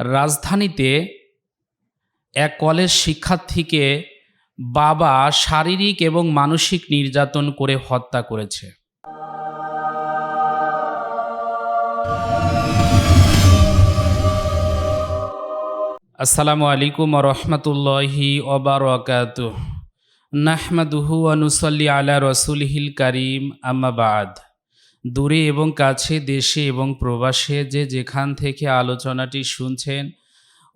রাজধানীতে এক কলেজ শিক্ষার্থীকে বাবা শারীরিক এবং মানসিক নির্যাতন করে হত্যা করেছে। আসসালামু আলাইকুম রহমতুল্লাহি ওবরাকাত নাহমাদুহু অনুসল্লি আলা রসুল হিল করিম আম্মাবাদ দূরে এবং কাছে, দেশে এবং প্রবাসে যে যেখান থেকে আলোচনাটি শুনছেন,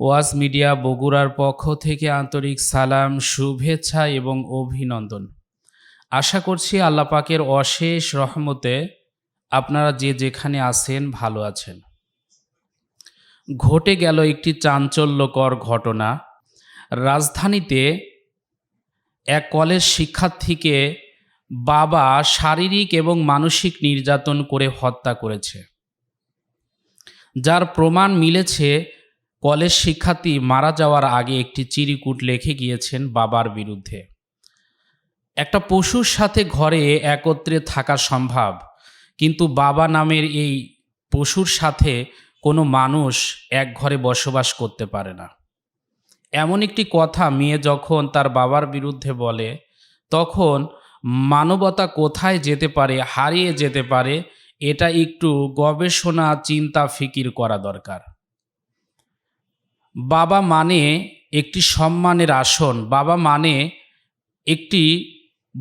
ওয়াজ মিডিয়া বগুড়ার পক্ষ থেকে আন্তরিক সালাম, শুভেচ্ছা এবং অভিনন্দন। আশা করছি আল্লাহ পাকের অশেষ রহমতে আপনারা যে যেখানে আছেন, ভালো আছেন। ঘটে গেল একটি চাঞ্চল্যকর ঘটনা। রাজধানীতে এক কলেজ শিক্ষার্থীকে বাবা শারীরিক এবং মানসিক নির্যাতন করে হত্যা করেছে। যার প্রমাণ মিলেছে, কলেজ শিক্ষার্থী মারা যাওয়ার আগে একটি চিরিকুট লিখে গিয়েছেন বাবার বিরুদ্ধে। একটা পশুর সাথে ঘরে একত্রে থাকা সম্ভব, কিন্তু বাবা নামের এই পশুর সাথে কোনো মানুষ এক ঘরে বসবাস করতে পারে না। এমন একটি কথা মেয়ে যখন তার বাবার বিরুদ্ধে বলে, তখন মানবতা কোথায় যেতে পারে, হারিয়ে যেতে পারে, এটা একটু গবেষণা, চিন্তা, ফিকির করা দরকার। বাবা মানে একটি সম্মানের আসন, বাবা মানে একটি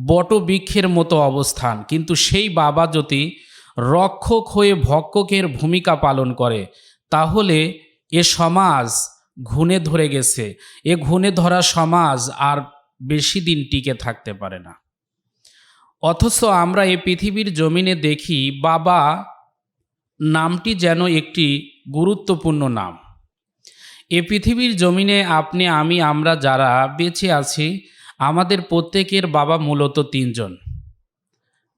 বটবৃক্ষের মতো অবস্থান, কিন্তু সেই বাবা যদি রক্ষক হয়ে ভক্ষকের ভূমিকা পালন করে, তাহলে এ সমাজ ঘুণে ধরে গেছে। এ ঘুণে ধরা সমাজ আর বেশি দিন টিকে থাকতে পারে না। অথচ আমরা এই পৃথিবীর জমিনে দেখি, বাবা, নামটি যেন একটি গুরুত্বপূর্ণ নাম। এ পৃথিবীর জমিনে আপনি, আমি, আমরা যারা বেঁচে আছি, আমাদের প্রত্যেকের বাবা মূলত তিনজন।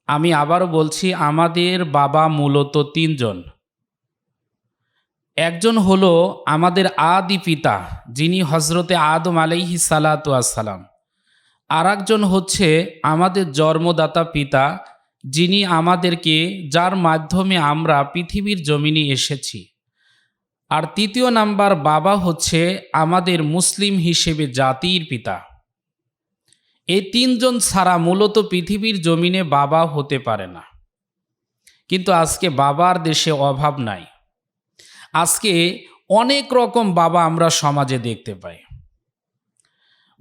আমি আবারও বলছি, আমাদের বাবা মূলত তিনজন। একজন হলো আমাদের আদি পিতা, যিনি হজরতে আদম আলাইহি সালাতু আসসালাম আর হচ্ছে আমাদের জন্মদাতা পিতা, যিনি আমাদেরকে, যার মাধ্যমে আমরা পৃথিবীর জমিনে এসেছি। আর তৃতীয় নাম্বার বাবা হচ্ছে আমাদের মুসলিম হিসেবে জাতির পিতা। এই তিনজন ছাড়া মূলত পৃথিবীর জমিনে বাবা হতে পারে না। কিন্তু আজকে বাবার দেশে অভাব নাই। আজকে অনেক রকম বাবা আমরা সমাজে দেখতে পাই।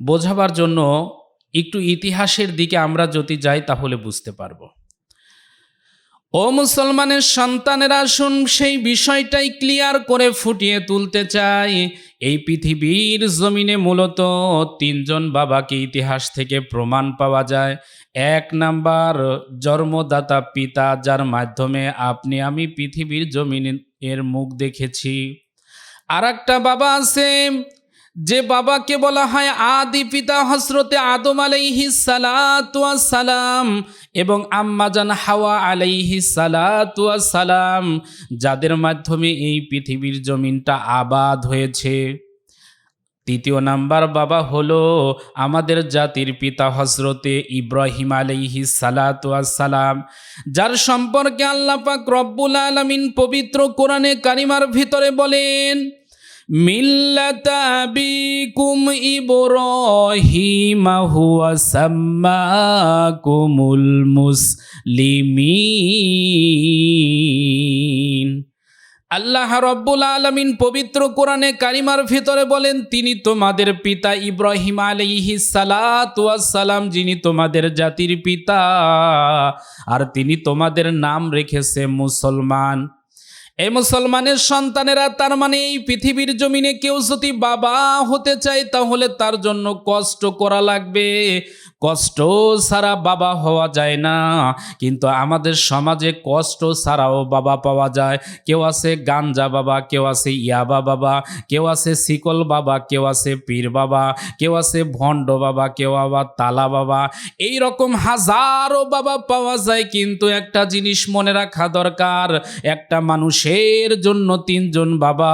বোঝাবার জন্য একটু ইতিহাসের দিকে আমরা যদি যাই, তাহলে বুঝতে পারব। ও মুসলমানের সন্তানেরা শুন সেই বিষয়টাই ক্লিয়ার করে ফুটিয়ে তুলতে চাই। এই পৃথিবীর জমিনে মূলত তিনজন বাবাকে ইতিহাস থেকে প্রমাণ পাওয়া যায়। এক নাম্বার জন্মদাতা পিতা, যার মাধ্যমে আপনি, আমি পৃথিবীর জমিনে এর মুখ দেখেছি। আর একটা বাবা আছে যে বাবাকে বলা হয় আদি পিতা হসরতে আদম আলাইহি সালাম এবং আম্মাজান হাওয়া আলাইহি সালাম যাদের মাধ্যমে এই পৃথিবীর জমিনটা আবাদ হয়েছে। তৃতীয় নাম্বার বাবা হলো আমাদের জাতির পিতা হজরতে ইব্রাহিম আলাইহি সালাম যার সম্পর্কে আল্লাহ পাক রব্বুল আলমিন পবিত্র কোরআনে কারিমার ভিতরে বলেন মিল্লাতা আবিকুম ইব্রাহিম হুয়া সাম্মাকুমুল মুসলিমিন। আল্লাহ রব্বুল আলমিন পবিত্র কোরআনে কারিমার ভিতরে বলেন, তিনি তোমাদের পিতা ইব্রাহিম আলাইহি সালাম যিনি তোমাদের জাতির পিতা, আর তিনি তোমাদের নাম রেখেছে মুসলমান। এই মুসলমানের সন্তানেরা, তার মানে এই পৃথিবীর জমিনে কেউ যদি বাবা হতে চায়, তাহলে তার জন্য কষ্ট করা লাগবে। কষ্ট ছাড়া বাবা হওয়া যায় না। কিন্তু আমাদের সমাজে কষ্ট ছাড়াও বাবা পাওয়া যায়। কেউ আছে গাঞ্জা বাবা, কেউ আছে ইয়াবা বাবা, কেউ আছে শিকল বাবা, কেউ আছে পীর বাবা, কেউ আছে ভণ্ড বাবা, কেউ আবার তালা বাবা। এই রকম হাজারো বাবা পাওয়া যায়, কিন্তু একটা জিনিস মনে রাখা দরকার। একটা মানুষের জন্য তিনজন বাবা,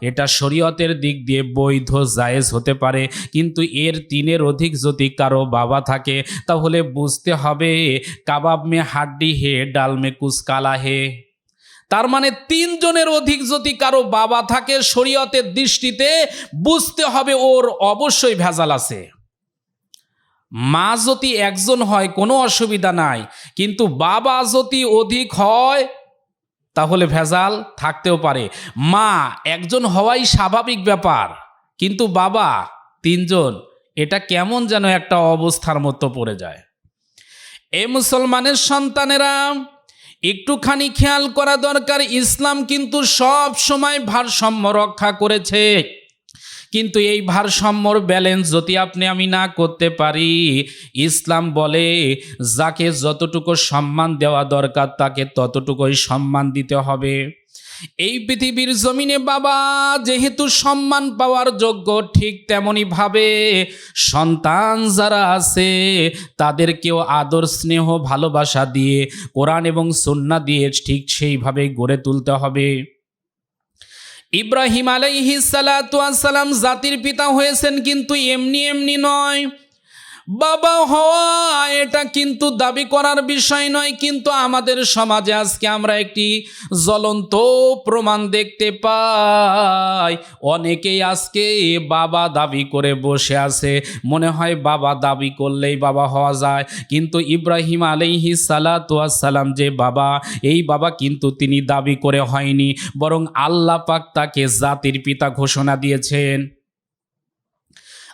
এটা শরীয়তের দিক দিয়ে বৈধ, জায়েজ হতে পারে। কিন্তু এর তিনের অধিক যদি কারও বাবা থাকে, তাহলে বুঝতে হবে কাবাব মে হাড্ডি হে, ডাল মে কুস কালা হে। তার মানে তিনজনের অধিক যদি কারও বাবা থাকে, শরীয়তের দৃষ্টিতে বুঝতে হবে ওর অবশ্যই ভেজাল আছে। মা যদি একজন হয়, কোনো অসুবিধা নাই, কিন্তু বাবা যদি অধিক হয়, তাহলে ভেজাল থাকতেও পারে। মা একজন হওয়াই স্বাভাবিক ব্যাপার, কিন্তু বাবা তিনজন এটা কেমন যেন একটা অবস্থার মতো পড়ে যায়। এ মুসলমানের সন্তানেরা, একটুখানি খেয়াল করা দরকার, ইসলাম কিন্তু সব সময় ভারসাম্য রক্ষা করেছে। কিন্তু এই ভারসাম্যর ব্যালেন্স যদি আপনি আমি না করতে পারি, ইসলাম বলে যাকে যতটুকু সম্মান দেওয়া দরকার, তাকে ততটুকুই সম্মান দিতে হবে। এই পৃথিবীর জমিনে বাবা যেহেতু সম্মান পাওয়ার যোগ্য ঠিক তেমনই ভাবে সন্তান যারা আছে, তাদেরকেও আদর, স্নেহ, ভালোবাসা দিয়ে কোরআন এবং সন্না দিয়ে ঠিক সেইভাবে গড়ে তুলতে হবে। ইব্রাহিম আলাইহি সালাম জাতির পিতা হয়েছেন কিন্তু এমনি এমনি নয়। বাবা হওয়া, এটা কিন্তু দাবি করার বিষয় নয়, কিন্তু আমাদের সমাজে আজকে আমরা একটি জ্বলন্ত প্রমাণ দেখতে পাই। অনেকেই আজকে বাবা দাবি করে বসে আছে। মনে হয় বাবা দাবি করলেই বাবা হওয়া যায়। কিন্তু ইব্রাহিম আলাইহি সালাম যে বাবা, এই বাবা কিন্তু তিনি দাবি করে হয়নি। বরং আল্লাহ পাক তাকে জাতির পিতা ঘোষণা দিয়েছেন।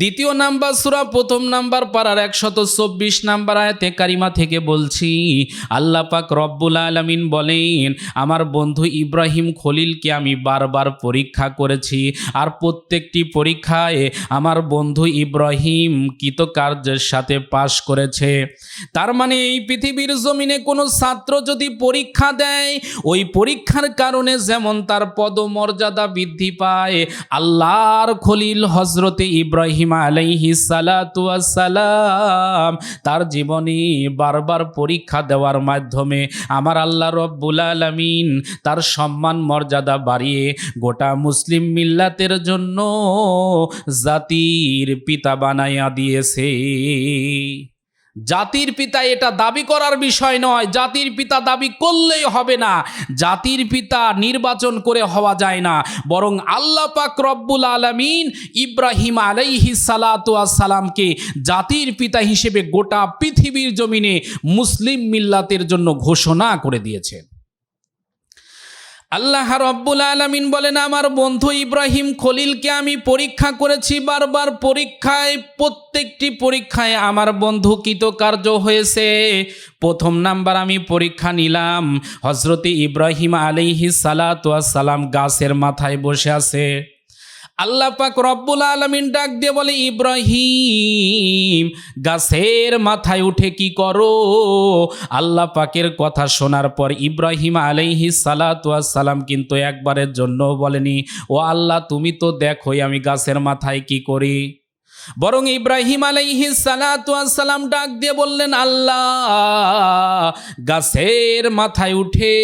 দ্বিতীয় নাম্বার সুরা, প্রথম নাম্বার পাড়ার একশত চব্বিশ নাম্বার আয়াতে কারিমা থেকে বলছি, আল্লাহ পাক রব্বুল আলমিন বলেন, আমার বন্ধু ইব্রাহিম খলিলকে আমি বারবার পরীক্ষা করেছি আর প্রত্যেকটি পরীক্ষায় আমার বন্ধু ইব্রাহিম কৃতকার্যের সাথে পাশ করেছে। তার মানে এই পৃথিবীর জমিনে কোনো ছাত্র যদি পরীক্ষা দেয়, ওই পরীক্ষার কারণে যেমন তার পদমর্যাদা বৃদ্ধি পায়, আল্লাহর খলিল হজরতে ইব্রাহিম আলাইহি সালাম তার জীবনী বারবার পরীক্ষা দেওয়ার মাধ্যমে আমার আল্লাহ রব্বুল আলমিন তার সম্মান মর্যাদা বাড়িয়ে গোটা মুসলিম মিল্লাতের জন্য জাতির পিতা বানাইয়া দিয়েছে। জাতির পিতা এটা দাবি করার বিষয় নয়। জাতির পিতা দাবি করলেই হবে না। জাতির পিতা নির্বাচন করে হওয়া যায় না। বরং আল্লাহ পাক রব্বুল আলমিন ইব্রাহিম আলাইহি সালামকে জাতির পিতা হিসেবে গোটা পৃথিবীর জমিনে মুসলিম মিল্লাতের জন্য ঘোষণা করে দিয়েছেন। আল্লাহ রব্বুল আলমিন বলেন, আমার বন্ধু ইব্রাহিম খলিলকে আমি পরীক্ষা করেছি, বারবার পরীক্ষায়, প্রত্যেকটি পরীক্ষায় আমার বন্ধু কৃতকার্য হয়েছে। প্রথম নাম্বার আমি পরীক্ষা নিলাম হজরতে ইব্রাহিম আলিহি সালাম গাছের মাথায় বসে আছে। আল্লাহ পাক রব্বুল আলমিন ডাক দিয়ে বলে, ইব্রাহিম, গাছের মাথায় উঠে কি করো? আল্লাহ পাকের কথা শোনার পর ইব্রাহিম আলাইহি সালাম কিন্তু একবারের জন্য বলেনি, ও আল্লাহ, তুমি তো দেখোই আমি গাছের মাথায় কি করি? বরং ইব্রাহিম আলাইহি সালাম ডাক দিয়ে বললেন, আল্লাহ, গাছের মাথায় উঠে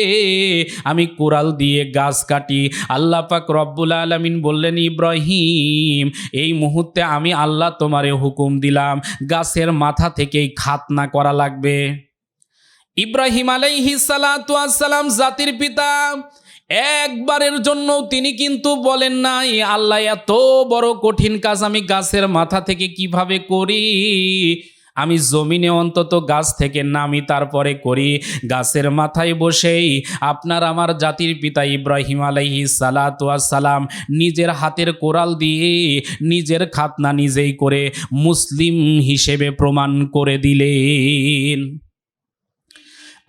আমি কোরাল দিয়ে গাছ কাটি। আল্লাহ পাক রব্বুল আলমিন বললেন, ইব্রাহিম, এই মুহূর্তে আমি আল্লাহ তোমারে হুকুম দিলাম, গাছের মাথা থেকেই খাতনা করা লাগবে। ইব্রাহিম আলাইহি সালাম জাতির পিতা একবারের জন্য তিনি কিন্তু বলেন নাই, আল্লাহ, এত বড় কঠিন কাজ আমি গাছের মাথা থেকে কীভাবে করি? আমি জমিনে অন্তত গাছ থেকে নামি, তারপরে করি। গাছের মাথায় বসেই আপনার আমার জাতির পিতা ইব্রাহিম আলাইহি সালাম নিজের হাতের কোরাল দিয়ে নিজের খাতনা নিজেই করে মুসলিম হিসেবে প্রমাণ করে দিলেন।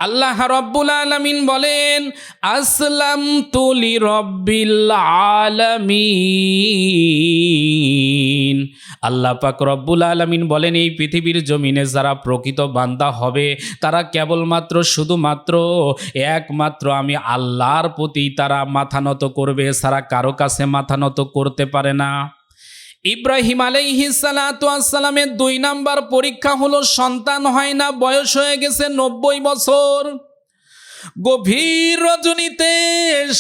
আল্লাহ রব্বুল আলমিন বলেন আসলাম তুলি রব্বিল আলমিন। আল্লাহ পাক রব্বুল আলমিন বলেন, এই পৃথিবীর জমিনে যারা প্রকৃত বান্দা হবে, তারা কেবলমাত্র শুধুমাত্র, একমাত্র আমি আল্লাহর প্রতি তারা মাথা নত করবে, সারা কারও কাছে মাথা নত করতে পারে না। ইব্রাহিম আলাইহি সালামের দুই নাম্বার পরীক্ষা হলো, সন্তান হয় না, বয়স হয়ে গেছে নব্বই বছর। গভীর রজনীতে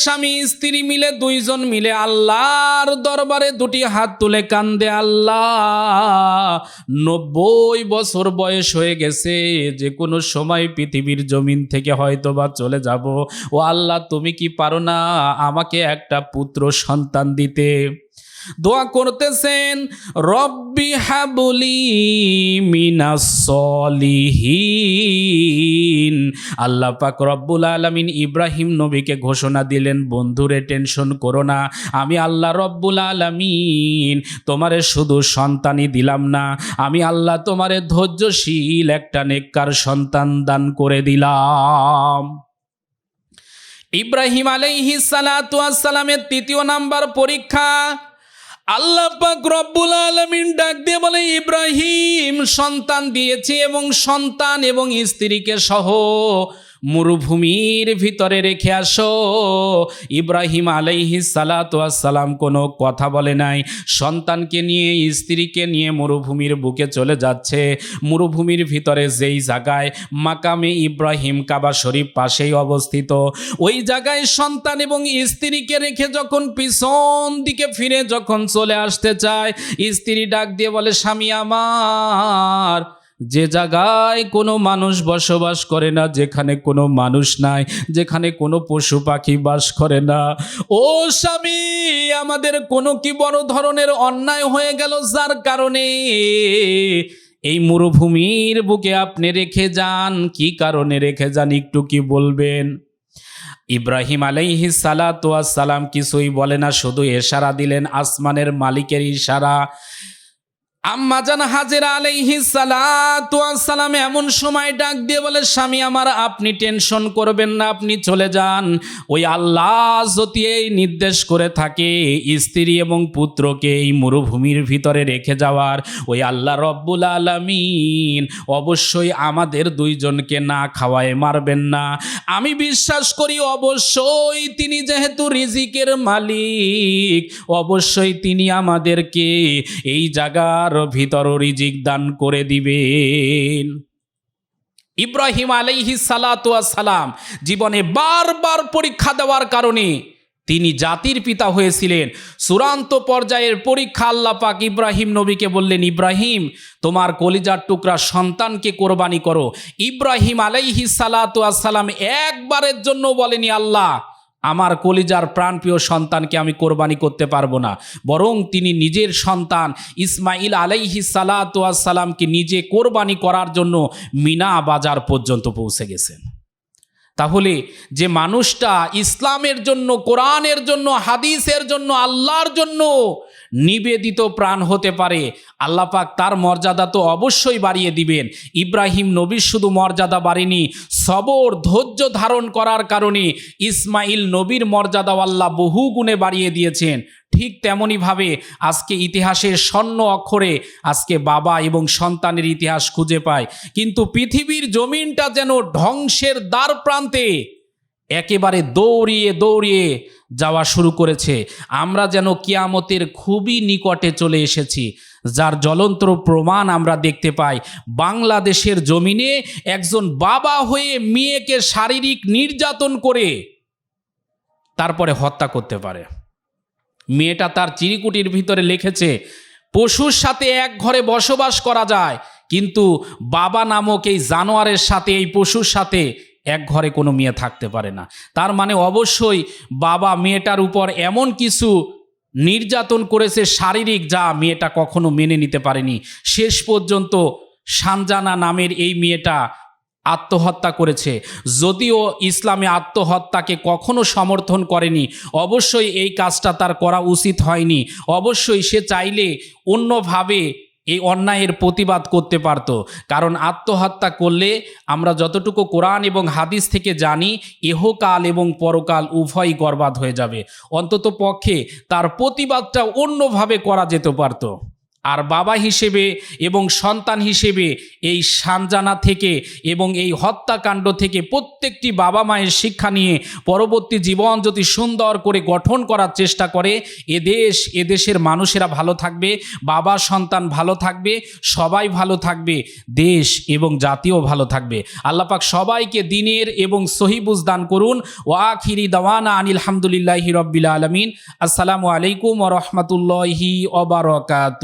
স্বামী স্ত্রী মিলে, দুইজন মিলে আল্লাহর দরবারে দুটি হাত তুলে কান্দে, আল্লাহ, নব্বই বছর বয়স হয়ে গেছে, যে কোনো সময় পৃথিবীর জমিন থেকে হয়তো বা চলে যাব। ও আল্লাহ, তুমি কি পারো না আমাকে একটা পুত্র সন্তান দিতে? দোয়া করতেছেন, রব্বি হাবলি মিনাস সলিহিন। আল্লাহ পাক রব্বুল আলমিন ইব্রাহিম নবীকে ঘোষণা দিলেন, বন্ধুরে, টেনশন করো না, আমি আল্লাহ রব্বুল আলমিন তোমারে শুধু সন্তানই দিলাম না, আমি আল্লাহ তোমারে ধৈর্যশীল একটা নেককার সন্তান দান করে দিলাম। ইব্রাহিম আলাইহি সালামের তৃতীয় নাম্বার পরীক্ষা আল্লাহ পাক রব্বুল আলমিন ডাক দিয়ে বলে, ইব্রাহিম সন্তান দিয়েছে এবং সন্তান এবং স্ত্রীকে সহ মরুভূমির ভিতরে রেখে আসো। ইব্রাহিম আলাইহি সালাম কোনো কথা বলে নাই। সন্তানকে নিয়ে, স্ত্রীকে নিয়ে মরুভূমির বুকে চলে যাচ্ছে। মরুভূমির ভিতরে যেই জায়গায় মাকামে ইব্রাহিম কাবা শরীফ পাশেই অবস্থিত, ওই জায়গায় সন্তান এবং স্ত্রীকে রেখে যখন পিছন দিকে ফিরে যখন চলে আসতে চায়, স্ত্রী ডাক দিয়ে বলে, স্বামী আমার যে জায়গায় কোনো মানুষ বসবাস করে না, যেখানে কোনো মানুষ নাই, যেখানে কোনো পশু পাখি বাস করে না। ও স্বামী, আমাদের কোনো কি বড় ধরনের অন্যায় হয়ে গেল যার কারণে? এই মরুভূমির বুকে আপনি রেখে যান, কি কারণে রেখে যান একটু কি বলবেন? ইব্রাহিম আলাইহি সালাম কিছুই বলে না, শুধু এশারা দিলেন, আসমানের মালিকের ইশারা। আম্মাজান হাজেরা আলাইহি সালাম এমন সময় ডাক দিয়ে বলে, স্বামী আমার, আপনি টেনশন করবেন না, আপনি চলে যান। ওই আল্লাহ যদি এই নির্দেশ করে থাকে, স্ত্রী এবং পুত্রকে এই মরুভূমির ভিতরে রেখে যাওয়ার, ওই আল্লাহ রব্বুল আলমিন অবশ্যই আমাদের দুইজনকে না খাওয়ায় মারবেন না। আমি বিশ্বাস করি, অবশ্যই তিনি যেহেতু রিজিকের মালিক, অবশ্যই তিনি আমাদেরকে এই জায়গার ভিতর রিজিক দান করে দিবেন। ইব্রাহিম আলাইহি সালাম জীবনে বারবার পরীক্ষা দেওয়ার কারণে তিনি জাতির পিতা হয়েছিলেন। চূড়ান্ত পর্যায়ের পরীক্ষা আল্লাহ পাক ইব্রাহিম নবীকে বললেন, ইব্রাহিম, তোমার কলিজার টুকরা সন্তানকে কোরবানি করো। ইব্রাহিম আলাইহি সালাম একবারের জন্য বলেনি, আল্লাহ আমার কলিজার প্রাণপ্রিয় সন্তানকে আমি কোরবানি করতে পারব না। বরং তিনি নিজের সন্তান ইসমাইল আলাইহি সালাতামকে নিজে কোরবানি করার জন্য মিনা বাজার পর্যন্ত পৌঁছে গেছেন। তাহলে যে মানুষটা ইসলামের জন্য, কোরআনের জন্য, হাদিসের জন্য, আল্লাহর জন্য নিবেদিত প্রাণ হতে পারে। আল্লাপাক তার মর্যাদা তো অবশ্যই বাড়িয়ে দিবেন। ইব্রাহিম নবীর শুধু মর্যাদা বাড়েনি, সবর, ধৈর্য ধারণ করার কারণে ইসমাইল নবীর মর্যাদা আল্লাহ বহু গুণে বাড়িয়ে দিয়েছেন। ঠিক তেমনইভাবে আজকে ইতিহাসের স্বর্ণ অক্ষরে আজকে বাবা এবং সন্তানের ইতিহাস খুঁজে পায়। কিন্তু পৃথিবীর জমিনটা যেন ধ্বংসের দ্বার প্রান্তে একেবারে দৌড়িয়ে দৌড়িয়ে যাওয়া শুরু করেছে। আমরা যেন কিয়ামতের খুবই নিকটে চলে এসেছি, যার জ্বলন্ত প্রমাণ আমরা দেখতে পাই। বাংলাদেশের জমিনে একজন বাবা হয়ে মেয়েকে শারীরিক নির্যাতন করে তারপরে হত্যা করতে পারে। মেয়েটা তার চিরিকুটির ভিতরে লিখেছে, পশুর সাথে এক ঘরে বসবাস করা যায়, কিন্তু বাবা নামক এই জানোয়ারের সাথে, এই পশুর সাথে এক ঘরে কোনো মেয়ে থাকতে পারে না। তার মানে অবশ্যই বাবা মেয়েটার উপর এমন কিছু নির্যাতন করেছে শারীরিক যা মেয়েটা কখনো মেনে নিতে পারেনি। শেষ পর্যন্ত সানজানা নামের এই মেয়েটা আত্মহত্যা করেছে। যদিও ইসলামে আত্মহত্যাকে কখনো সমর্থন করেনি, অবশ্যই এই কাজটা তার করা উচিত হয়নি। অবশ্যই সে চাইলে অন্যভাবে এই অন্যায়ের প্রতিবাদ করতে পারত। কারণ আত্মহত্যা করলে আমরা যতটুকু কোরআন এবং হাদিস থেকে জানি এহকাল এবং পরকাল উভয়ই গর্বাদ হয়ে যাবে। অন্তত পক্ষে তার প্রতিবাদটা অন্যভাবে করা যেতে পারত। আর বাবা হিসেবে এবং সন্তান হিসেবে এই সানজানা থেকে এবং এই হত্যাকাণ্ড থেকে প্রত্যেকটি বাবা মায়ের শিক্ষা নিয়ে পরবর্তী জীবন যদি সুন্দর করে গঠন করার চেষ্টা করে এদেশ এদেশের মানুষেরা ভালো থাকবে, বাবা, সন্তান ভালো থাকবে, সবাই ভালো থাকবে, দেশ এবং জাতীয় ভালো থাকবে। আল্লাপাক সবাইকে দিনের এবং সহিবুজ দান করুন। ওয়াখিরি দাওয়ানা আনিল হামদুলিল্লাহি রব্বিল আলমিন। আসসালামু আলাইকুম রহমতুল্লাহি অবরকাত